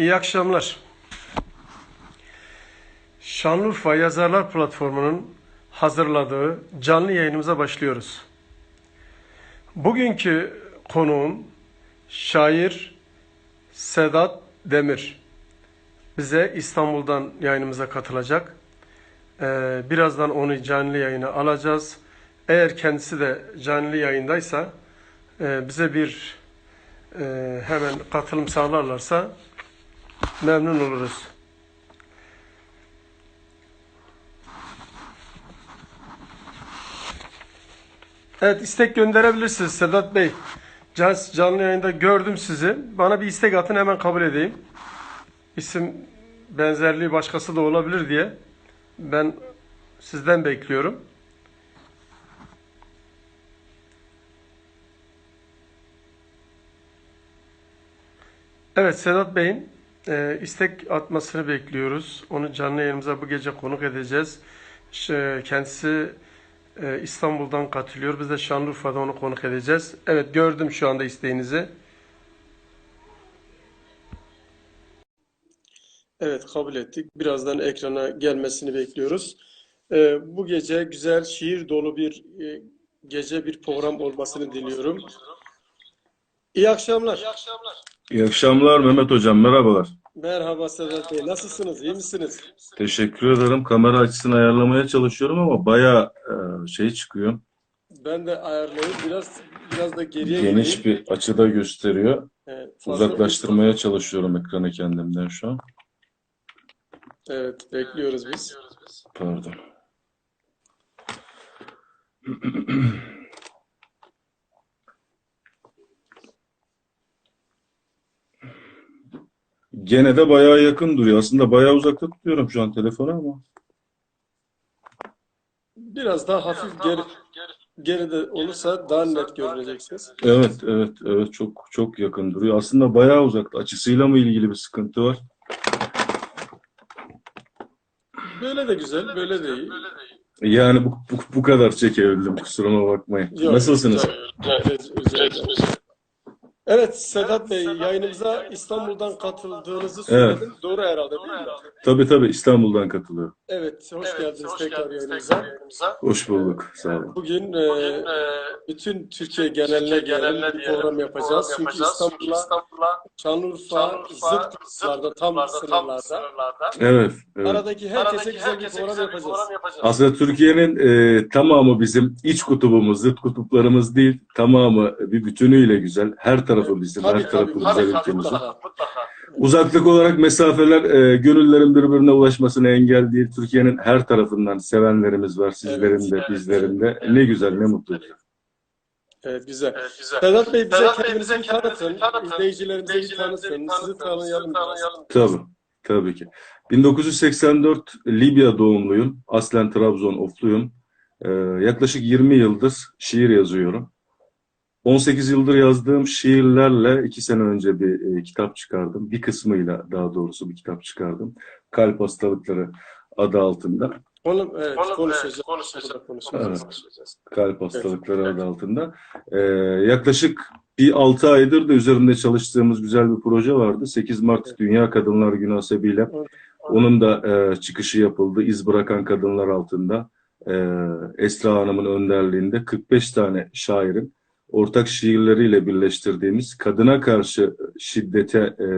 İyi akşamlar. Şanlıurfa Yazarlar Platformu'nun hazırladığı canlı yayınımıza başlıyoruz. Bugünkü konuğum şair Sedat Demir. Bize İstanbul'dan yayınımıza katılacak. Ee, birazdan onu canlı yayına alacağız. Eğer kendisi de canlı yayındaysa e, bize bir e, hemen katılım sağlarlarsa memnun oluruz. Evet istek gönderebilirsiniz Sedat Bey. Can- Canlı yayında gördüm sizi. Bana bir istek atın hemen kabul edeyim. İsim benzerliği başkası da olabilir diye ben sizden bekliyorum. Evet Sedat Bey'in e, istek atmasını bekliyoruz. Onu canlı yayınımıza bu gece konuk edeceğiz. Kendisi e, İstanbul'dan katılıyor. Biz de Şanlıurfa'da onu konuk edeceğiz. Evet gördüm şu anda isteğinizi. Evet kabul ettik. Birazdan ekrana gelmesini bekliyoruz. E, bu gece güzel şiir dolu bir e, gece bir program olmasını diliyorum. İyi akşamlar. İyi akşamlar Mehmet Hocam, merhabalar. Merhaba Sedat Bey. Nasılsınız? İyi misiniz? Teşekkür ederim. Kamera açısını ayarlamaya çalışıyorum ama bayağı e, şey çıkıyor. Ben de ayarlayayım. Biraz biraz da geriye Geniş gideyim. bir açıda gösteriyor. Evet, Uzaklaştırmaya çalışıyorum ekranı kendimden şu an. Evet, bekliyoruz biz. Pardon. Gene de bayağı yakın duruyor. Aslında bayağı uzakta tutuyorum şu an telefonu ama. Biraz daha hafif geri geride olursa daha net göreceksiniz. Evet, evet, evet çok çok yakın duruyor. Aslında bayağı uzakta. Açısıyla mı ilgili bir sıkıntı var? Böyle de güzel, böyle de iyi. Yani bu, bu, bu kadar çekebildim. Kusuruma bakmayın. Yok, Nasılsınız? rica- rica ederim. Evet Sedat Bey, yayınımıza İstanbul'dan katıldığınızı söyledim. Doğru herhalde değil mi? Tabii tabii İstanbul'dan katılıyorum. Evet, hoş geldiniz tekrar yayınımıza. Hoş bulduk. Sağ olun. Bugün e, bütün Türkiye geneline gelen bir program yapacağız. Çünkü İstanbul'a Şanlıurfa zıt kısımlarda, tam sınırlarda. Evet, evet. Aradaki herkese güzel bir program yapacağız. Aslında Türkiye'nin e, tamamı bizim iç kutubumuz, zıt kutuplarımız değil. Tamamı bir bütünüyle güzel. Her tarafı bizim, Tabii her tarafı tabii, güzel mutlaka, ülkemizin. mutlaka. Uzaklık olarak mesafeler e, gönüllerin birbirine ulaşmasına engel değil. Türkiye'nin her tarafından sevenlerimiz var. Sizlerin de, Evet, bizlerin de. Ne güzel, ne mutlu. Evet, güzel. Evet, güzel. Sedat Bey bize Sedat Bey, kendinizi kendinizi tanıtın. tanıtın. İzleyicilerimize bir tanıtın. Sizi tanıyalım tanıyalım. Tabii, tabii ki. 1984 Libya doğumluyum. Aslen Trabzon ofluyum. Ee, yaklaşık 20 yıldır şiir yazıyorum. 18 yıldır yazdığım şiirlerle iki sene önce bir e, kitap çıkardım. Bir kısmıyla daha doğrusu bir kitap çıkardım. Kalp hastalıkları adı altında. Onu evet, Onu- konuşacağız. evet, konuşacağız. Konuşacağız. Evet. Kalp hastalıkları adı altında. Ee, yaklaşık bir 6 aydır da üzerinde çalıştığımız güzel bir proje vardı. 8 Mart Dünya Kadınlar Günü hasebiyle onun da e, çıkışı yapıldı. İz bırakan kadınlar altında. E, Esra Hanım'ın önderliğinde 45 tane şairin ortak şiirleriyle birleştirdiğimiz kadına karşı şiddete e,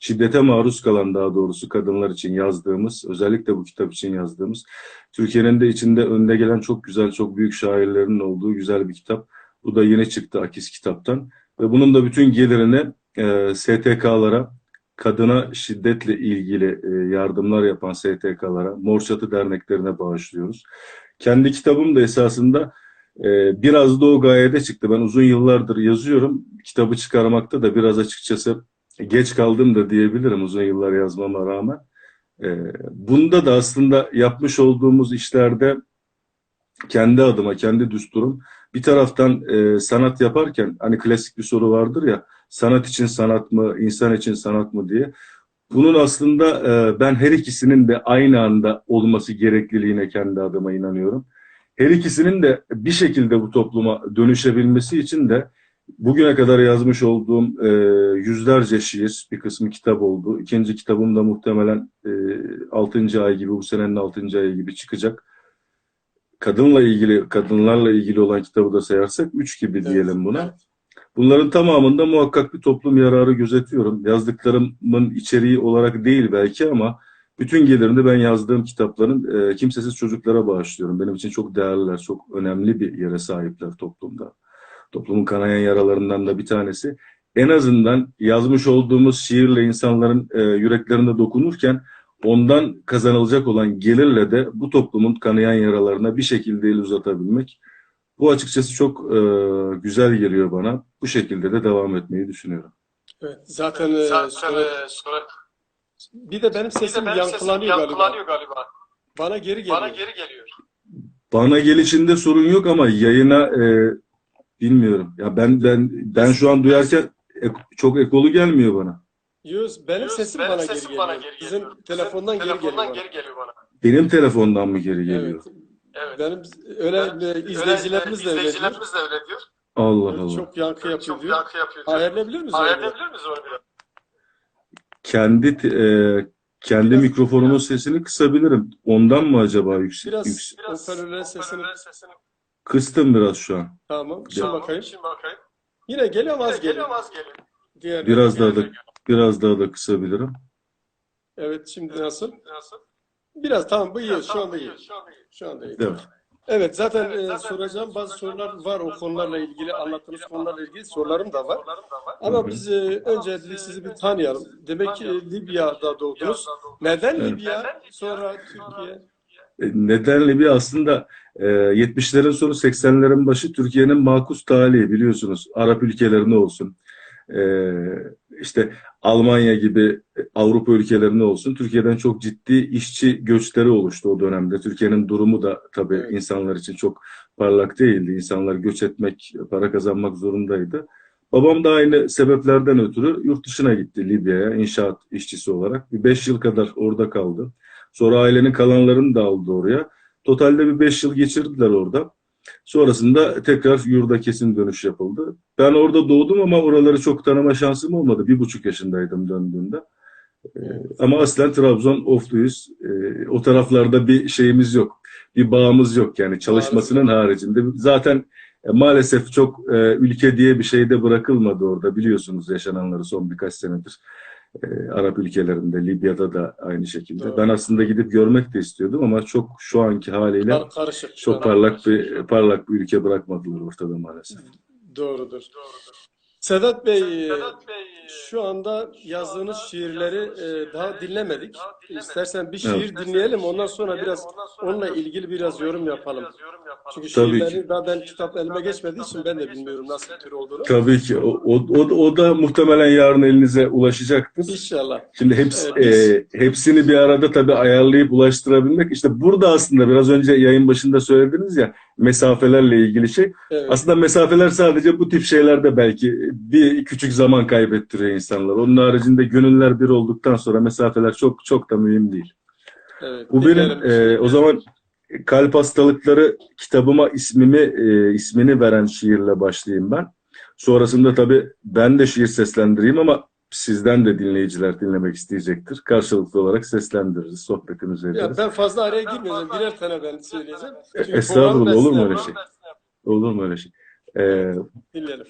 şiddete maruz kalan daha doğrusu kadınlar için yazdığımız özellikle bu kitap için yazdığımız Türkiye'nin de içinde önde gelen çok güzel çok büyük şairlerin olduğu güzel bir kitap. Bu da yeni çıktı Akis kitaptan ve bunun da bütün gelirini e, STK'lara kadına şiddetle ilgili e, yardımlar yapan STK'lara, Mor Çatı derneklerine bağışlıyoruz. Kendi kitabım da esasında e, biraz da o gayede çıktı. Ben uzun yıllardır yazıyorum. Kitabı çıkarmakta da biraz açıkçası geç kaldım da diyebilirim uzun yıllar yazmama rağmen. E, bunda da aslında yapmış olduğumuz işlerde kendi adıma, kendi düsturum bir taraftan e, sanat yaparken hani klasik bir soru vardır ya sanat için sanat mı, insan için sanat mı diye. Bunun aslında e, ben her ikisinin de aynı anda olması gerekliliğine kendi adıma inanıyorum. Her ikisinin de bir şekilde bu topluma dönüşebilmesi için de Bugüne kadar yazmış olduğum e, yüzlerce şiir, bir kısmı kitap oldu. İkinci kitabım da muhtemelen e, 6. ay gibi, bu senenin 6. ayı gibi çıkacak. Kadınla ilgili, kadınlarla ilgili olan kitabı da sayarsak 3 gibi diyelim buna. Bunların tamamında muhakkak bir toplum yararı gözetiyorum. Yazdıklarımın içeriği olarak değil belki ama bütün gelirini ben yazdığım kitapların e, kimsesiz çocuklara bağışlıyorum. Benim için çok değerliler, çok önemli bir yere sahipler toplumda. Toplumun kanayan yaralarından da bir tanesi. En azından yazmış olduğumuz şiirle insanların e, yüreklerine dokunurken ondan kazanılacak olan gelirle de bu toplumun kanayan yaralarına bir şekilde el uzatabilmek. Bu açıkçası çok e, güzel geliyor bana. Bu şekilde de devam etmeyi düşünüyorum. Evet, zaten, e, Zaten sonra- e, sonra bir de benim bir de sesim benim sesim yankılanıyor galiba. yankılanıyor galiba. Bana geri geliyor. Bana geri geliyor. Bana gelişinde sorun yok ama yayına e, bilmiyorum. Ya ben ben ben şu an duyarken ek- çok ekolu gelmiyor bana. Yüz, benim Yunus, sesim benim bana sesim geri bana geliyor. geri Bizim geliyor. telefondan Bizim geri geliyor telefondan bana. geri geliyor bana. Benim telefondan mı geri geliyor? Evet. Evet. Benim öyle e, izleyicilerimiz de öyle diyor. izleyicilerimiz de öyle diyor. Allah Allah. Çok yankı yapıyor Çok diyor. yankı yapıyor. diyor. Ayarlayabilir miyiz? Ayarlayabilir miyiz onu biraz? Kendi e, kendi Biraz- mikrofonumun sesini kısabilirim. Ondan mı acaba yüksek? Biraz yüksek- Biraz hoparlörlerin sesini sesini Kıstım biraz şu an. tamam. Şimdi Tamam, bakayım. Şimdi bakayım. Yine geliyor az Geliyor geliyor. ama az geliyor. Diğer Biraz daha da biraz daha da kısabilirim. Evet şimdi nasıl? Nasıl? Biraz tamam bu iyi. Şu Tamam, anda iyi. Şu anda iyi. Şu anda iyi. Değil mi? Evet zaten Evet, e, zaten soracağım bazı sorular var o konularla ilgili anlattığınız konularla ilgili sorularım da var. Ama Hı hı. biz e, önce dedik sizi bir tanıyalım. Demek ki e, Libya'da doğdunuz. Neden Evet. Libya? Sonra Türkiye. E, Neden Libya aslında e, 70'lerin sonu 80'lerin başı Türkiye'nin makus talihi biliyorsunuz. Arap ülkelerine olsun. E, işte Almanya gibi Avrupa ülkelerine olsun. Türkiye'den çok ciddi işçi göçleri oluştu o dönemde. Türkiye'nin durumu da tabii Evet. insanlar için çok parlak değildi. İnsanlar göç etmek, para kazanmak zorundaydı. Babam da aynı sebeplerden ötürü yurt dışına gitti Libya'ya inşaat işçisi olarak. Bir beş yıl kadar orada kaldı. Sonra ailenin kalanlarını da aldı oraya. Totalde bir beş yıl geçirdiler orada. Sonrasında tekrar yurda kesin dönüş yapıldı. Ben orada doğdum ama oraları çok tanıma şansım olmadı. Bir buçuk yaşındaydım döndüğümde. Ee, ama aslen Trabzon Ofluyuz. Ee, o taraflarda bir şeyimiz yok. Bir bağımız yok yani çalışmasının haricinde. Zaten e, maalesef çok e, ülke diye bir şey de bırakılmadı orada. Biliyorsunuz yaşananları son birkaç senedir. Ee, Arap ülkelerinde, Libya'da da aynı şekilde. Doğru. Ben aslında gidip görmek de istiyordum ama çok şu anki haliyle Kar- karışık. çok parlak bir parlak bir ülke bırakmadılar ortada maalesef. Doğrudur. Doğrudur. Sedat Bey, e, Sedat Bey, şu anda yazdığınız şiirleri e, daha dinlemedik. İstersen bir şiir Evet. dinleyelim ondan sonra biraz onunla ilgili biraz yorum yapalım. Çünkü Tabii şiirleri ki. daha ben kitap elime geçmediği için ben de bilmiyorum nasıl bir tür olduğunu. Tabii ki. O, o, o, o da muhtemelen yarın elinize ulaşacaktır. İnşallah. Şimdi hepsi, Evet, e, hepsini bir arada tabii ayarlayıp ulaştırabilmek. İşte burada aslında biraz önce yayın başında söylediniz ya mesafelerle ilgili şey. Evet. Aslında mesafeler sadece bu tip şeylerde belki bir küçük zaman kaybettiriyor insanlar. Onun haricinde gönüller bir olduktan sonra mesafeler çok çok da mühim değil. evet. Bu benim e, o zaman kalp hastalıkları kitabıma ismimi e, ismini veren şiirle başlayayım ben. Sonrasında tabii ben de şiir seslendireyim ama sizden de dinleyiciler dinlemek isteyecektir. Karşılıklı olarak seslendiririz, sohbetimizi Ya ederiz. ben fazla araya girmeyeceğim. Birer tane ben söyleyeceğim. Çünkü Estağfurullah olur mu öyle şey? Olur mu öyle şey? E, Dinleyelim.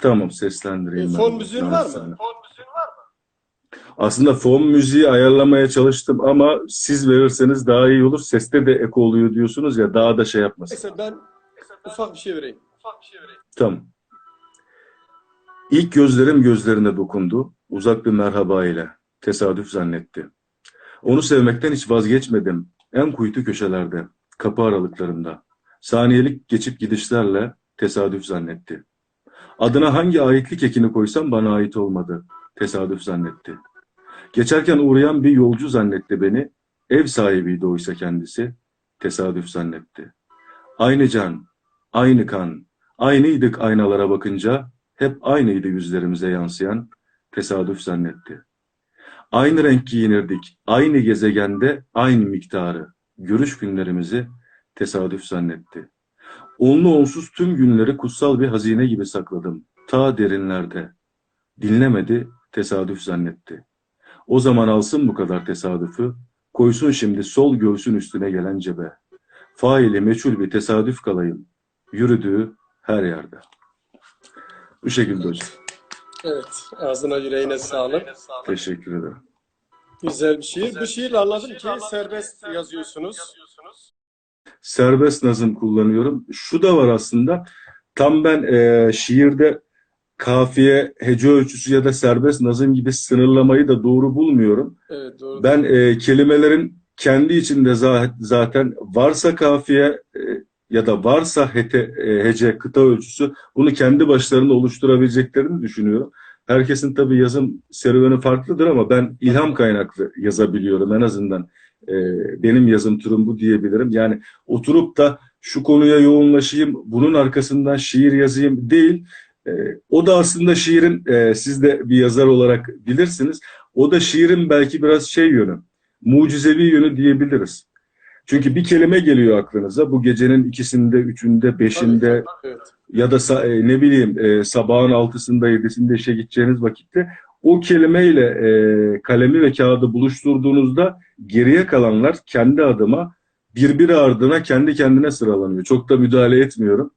tamam seslendireyim E, ben. fon müziğin var mı? Fon müziğin var mı? Aslında fon müziği ayarlamaya çalıştım ama siz verirseniz daha iyi olur. Seste de eko oluyor diyorsunuz ya daha da şey yapmasın. Ben Neyse ben ufak bir şey vereyim. ufak bir şey vereyim. Tamam. İlk gözlerim gözlerine dokundu. Uzak bir merhaba ile. Tesadüf zannetti. Onu sevmekten hiç vazgeçmedim. En kuytu köşelerde, kapı aralıklarında. Saniyelik geçip gidişlerle tesadüf zannetti. Adına hangi aitlik ekini koysam bana ait olmadı. Tesadüf zannetti. Geçerken uğrayan bir yolcu zannetti beni. Ev sahibiydi oysa kendisi. Tesadüf zannetti. Aynı can, aynı kan, aynıydık aynalara bakınca. Hep aynıydı yüzlerimize yansıyan. Tesadüf zannetti. Aynı renk giyinirdik. Aynı gezegende aynı miktarı. Görüş günlerimizi tesadüf zannetti. Onlu onsuz tüm günleri kutsal bir hazine gibi sakladım. Ta derinlerde. Dinlemedi, tesadüf zannetti. O zaman alsın bu kadar tesadüfü, koysun şimdi sol göğsün üstüne gelen cebe. Faili meçhul bir tesadüf kalayım. Yürüdüğü her yerde. Bu şekilde hocam. Evet, ağzına yüreğine sağlık. Teşekkür ederim. Güzel bir şiir. Bu şiirle anladım ki serbest yazıyorsunuz. serbest nazım kullanıyorum. Şu da var aslında. Tam ben e, şiirde kafiye, hece ölçüsü ya da serbest nazım gibi sınırlamayı da doğru bulmuyorum. Evet, doğru. Ben e, kelimelerin kendi içinde za- zaten varsa kafiye e, ya da varsa hete, hece, kıta ölçüsü bunu kendi başlarında oluşturabileceklerini düşünüyorum. Herkesin tabii yazım serüveni farklıdır ama ben ilham kaynaklı yazabiliyorum en azından. E, benim yazım türüm bu diyebilirim. Yani oturup da şu konuya yoğunlaşayım, bunun arkasından şiir yazayım değil. E, o da aslında şiirin, e, siz de bir yazar olarak bilirsiniz, o da şiirin belki biraz şey yönü, mucizevi yönü diyebiliriz. Çünkü bir kelime geliyor aklınıza, bu gecenin ikisinde, üçünde, beşinde Evet. ya da e, ne bileyim e, sabahın altısında, yedisinde işe gideceğiniz vakitte o kelimeyle e, kalemi ve kağıdı buluşturduğunuzda geriye kalanlar kendi adıma birbiri ardına kendi kendine sıralanıyor. Çok da müdahale etmiyorum.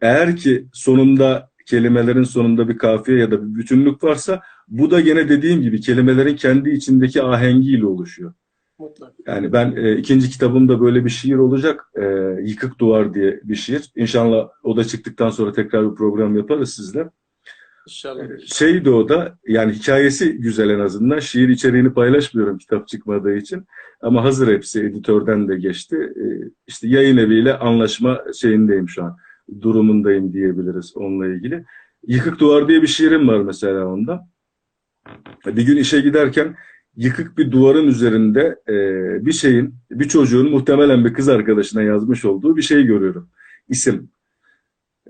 Eğer ki sonunda kelimelerin sonunda bir kafiye ya da bir bütünlük varsa bu da gene dediğim gibi kelimelerin kendi içindeki ahengiyle oluşuyor. Mutlaka. Yani ben e, ikinci kitabımda böyle bir şiir olacak. E, Yıkık Duvar diye bir şiir. İnşallah o da çıktıktan sonra tekrar bir program yaparız sizle. İnşallah. Şeydi o da yani hikayesi güzel en azından. Şiir içeriğini paylaşmıyorum kitap çıkmadığı için. Ama hazır hepsi editörden de geçti. E, işte yayın eviyle anlaşma şeyindeyim şu an. Durumundayım diyebiliriz onunla ilgili. Yıkık Duvar diye bir şiirim var mesela onda. Bir gün işe giderken yıkık bir duvarın üzerinde e, bir şeyin, bir çocuğun muhtemelen bir kız arkadaşına yazmış olduğu bir şey görüyorum. İsim.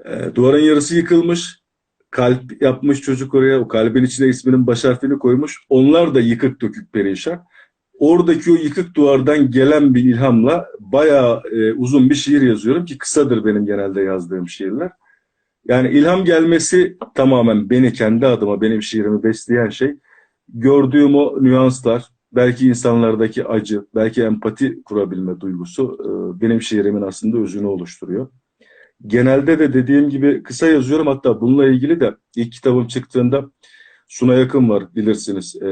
E, duvarın yarısı yıkılmış. Kalp yapmış çocuk oraya. O kalbin içine isminin baş harfini koymuş. Onlar da yıkık dökük perişan. Oradaki o yıkık duvardan gelen bir ilhamla bayağı e, uzun bir şiir yazıyorum ki kısadır benim genelde yazdığım şiirler. Yani ilham gelmesi tamamen beni kendi adıma benim şiirimi besleyen şey gördüğüm o nüanslar, belki insanlardaki acı, belki empati kurabilme duygusu e, benim şiirimin aslında özünü oluşturuyor. Genelde de dediğim gibi kısa yazıyorum. Hatta bununla ilgili de ilk kitabım çıktığında Suna Yakın var bilirsiniz. E,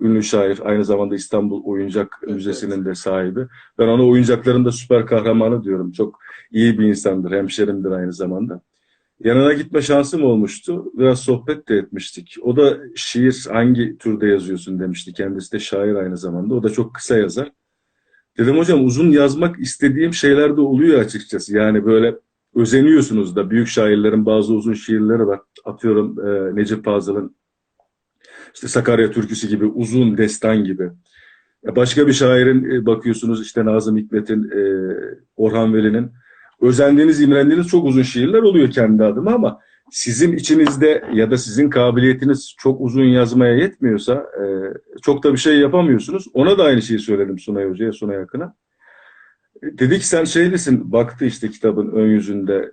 ünlü şair, aynı zamanda İstanbul Oyuncak Evet, Müzesi'nin de sahibi. Ben ona oyuncakların da süper kahramanı diyorum. Çok iyi bir insandır, hemşerimdir aynı zamanda. Yanına gitme şansım olmuştu. Biraz sohbet de etmiştik. O da şiir hangi türde yazıyorsun demişti. Kendisi de şair aynı zamanda. O da çok kısa yazar. Dedim hocam uzun yazmak istediğim şeyler de oluyor açıkçası. Yani böyle özeniyorsunuz da. Büyük şairlerin bazı uzun şiirleri var. Atıyorum e, Necip Fazıl'ın işte Sakarya Türküsü gibi uzun destan gibi. E, Başka bir şairin e, bakıyorsunuz işte Nazım Hikmet'in, e, Orhan Veli'nin özendiğiniz, imrendiğiniz çok uzun şiirler oluyor kendi adıma ama sizin içinizde ya da sizin kabiliyetiniz çok uzun yazmaya yetmiyorsa e, çok da bir şey yapamıyorsunuz. Ona da aynı şeyi söyledim Sunay Hoca'ya, Sunay Akın'a. E, Dedi ki sen şeylisin, baktı işte kitabın ön yüzünde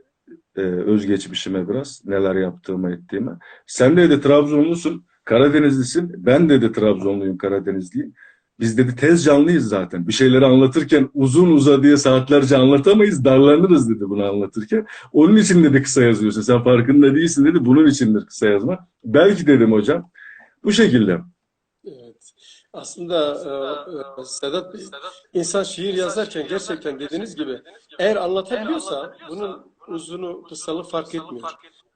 e, özgeçmişime biraz, neler yaptığımı ettiğime. Sen de dedi Trabzonlusun, Karadenizlisin, ben de de Trabzonluyum, Karadenizliyim. Biz dedi tez canlıyız zaten. Bir şeyleri anlatırken uzun uzadıya saatlerce anlatamayız. Darlanırız dedi bunu anlatırken. Onun için dedi kısa yazıyorsun. Sen farkında değilsin dedi. Bunun içindir kısa yazma. Belki dedim hocam. Bu şekilde. Evet. Aslında e, e, Sedat Bey, insan şiir yazarken gerçekten dediğiniz gibi eğer anlatabiliyorsa bunun uzunu, kısalığı fark etmiyor.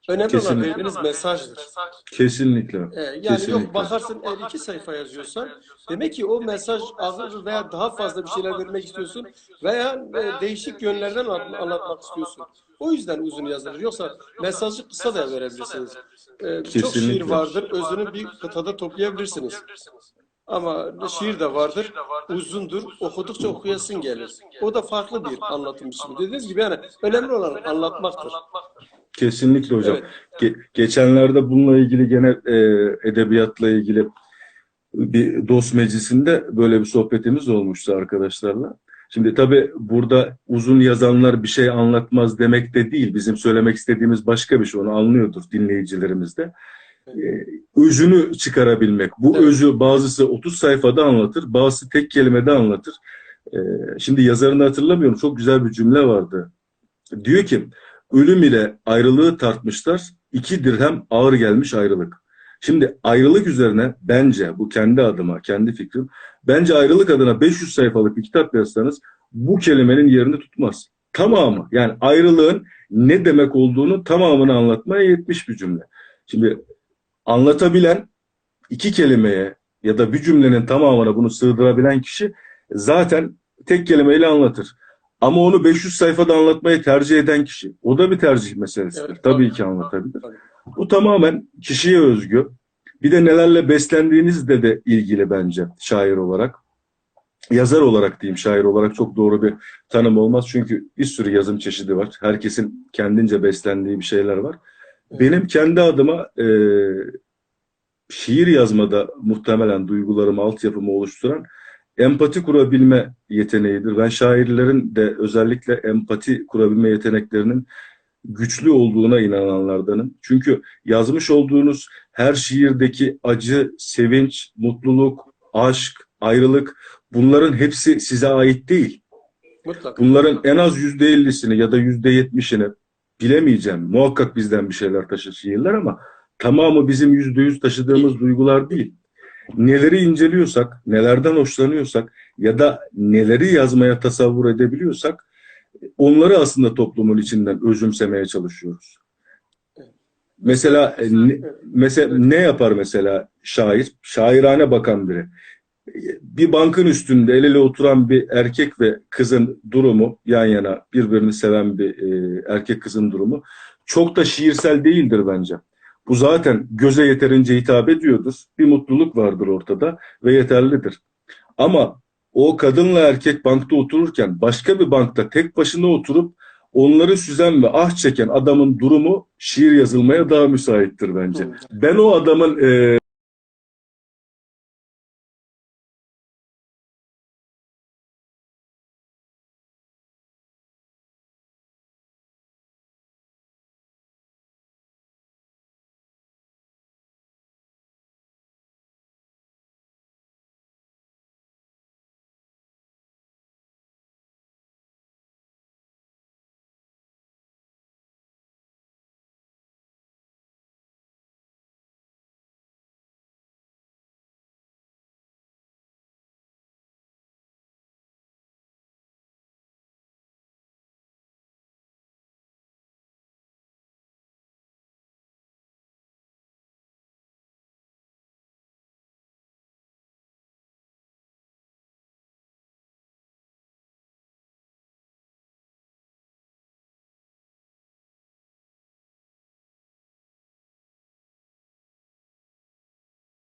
Önemli olan Kesinlikle. verdiğiniz mesajdır. Kesinlikle. Ee, yani Kesinlikle. yok bakarsın eğer iki sayfa yazıyorsan demek ki o mesaj ağır veya daha fazla bir şeyler vermek istiyorsun veya e, değişik yönlerden anlat- anlatmak istiyorsun. O yüzden uzun yazılır. Yoksa mesajı kısa da verebilirsiniz. Ee, çok şiir vardır. Özünü bir kıtada toplayabilirsiniz. Ama şiir de vardır. Uzundur. Okudukça okuyasın gelir. O da farklı bir anlatım biçimi. Dediğiniz gibi yani önemli olan anlatmaktır. Kesinlikle hocam. Evet. Ge- geçenlerde bununla ilgili gene e, edebiyatla ilgili bir dost meclisinde böyle bir sohbetimiz olmuştu arkadaşlarla. Şimdi tabii burada uzun yazanlar bir şey anlatmaz demek de değil. Bizim söylemek istediğimiz başka bir şey. Onu anlıyordur dinleyicilerimiz de. Ee, özünü çıkarabilmek. Bu Evet. özü bazısı 30 sayfada anlatır, bazısı tek kelimede anlatır. Ee, şimdi yazarını hatırlamıyorum. Çok güzel bir cümle vardı. Diyor ki, ölüm ile ayrılığı tartmışlar. iki dirhem ağır gelmiş ayrılık. Şimdi ayrılık üzerine bence, bu kendi adıma, kendi fikrim, bence ayrılık adına 500 sayfalık bir kitap yazsanız bu kelimenin yerini tutmaz. Tamamı, yani ayrılığın ne demek olduğunu tamamını anlatmaya yetmiş bir cümle. Şimdi anlatabilen iki kelimeye ya da bir cümlenin tamamına bunu sığdırabilen kişi zaten tek kelimeyle anlatır. Ama onu 500 sayfada anlatmayı tercih eden kişi. O da bir tercih meselesidir. Evet, Tabii tabii. ki anlatabilir. Tabii. Bu tamamen kişiye özgü. Bir de nelerle beslendiğinizle de ilgili bence şair olarak. Yazar olarak diyeyim, şair olarak çok doğru bir tanım olmaz. Çünkü bir sürü yazım çeşidi var. Herkesin kendince beslendiği bir şeyler var. Evet. Benim kendi adıma e, şiir yazmada muhtemelen duygularımı, altyapımı oluşturan empati kurabilme yeteneğidir. Ben şairlerin de özellikle empati kurabilme yeteneklerinin güçlü olduğuna inananlardanım. Çünkü yazmış olduğunuz her şiirdeki acı, sevinç, mutluluk, aşk, ayrılık bunların hepsi size ait değil. Mutlaka. Bunların en az yüzde ellisini ya da yüzde yetmişini bilemeyeceğim. Muhakkak bizden bir şeyler taşır şiirler ama tamamı bizim yüzde yüz taşıdığımız duygular değil. Neleri inceliyorsak, nelerden hoşlanıyorsak ya da neleri yazmaya tasavvur edebiliyorsak onları aslında toplumun içinden özümsemeye çalışıyoruz. Mesela e, ne, mesela ne yapar mesela şair? Şairane bakan biri. Bir bankın üstünde el ele oturan bir erkek ve kızın durumu yan yana birbirini seven bir e, erkek kızın durumu çok da şiirsel değildir bence. Bu zaten göze yeterince hitap ediyordur. Bir mutluluk vardır ortada ve yeterlidir. Ama o kadınla erkek bankta otururken başka bir bankta tek başına oturup onları süzen ve ah çeken adamın durumu şiir yazılmaya daha müsaittir bence. Ben o adamın e,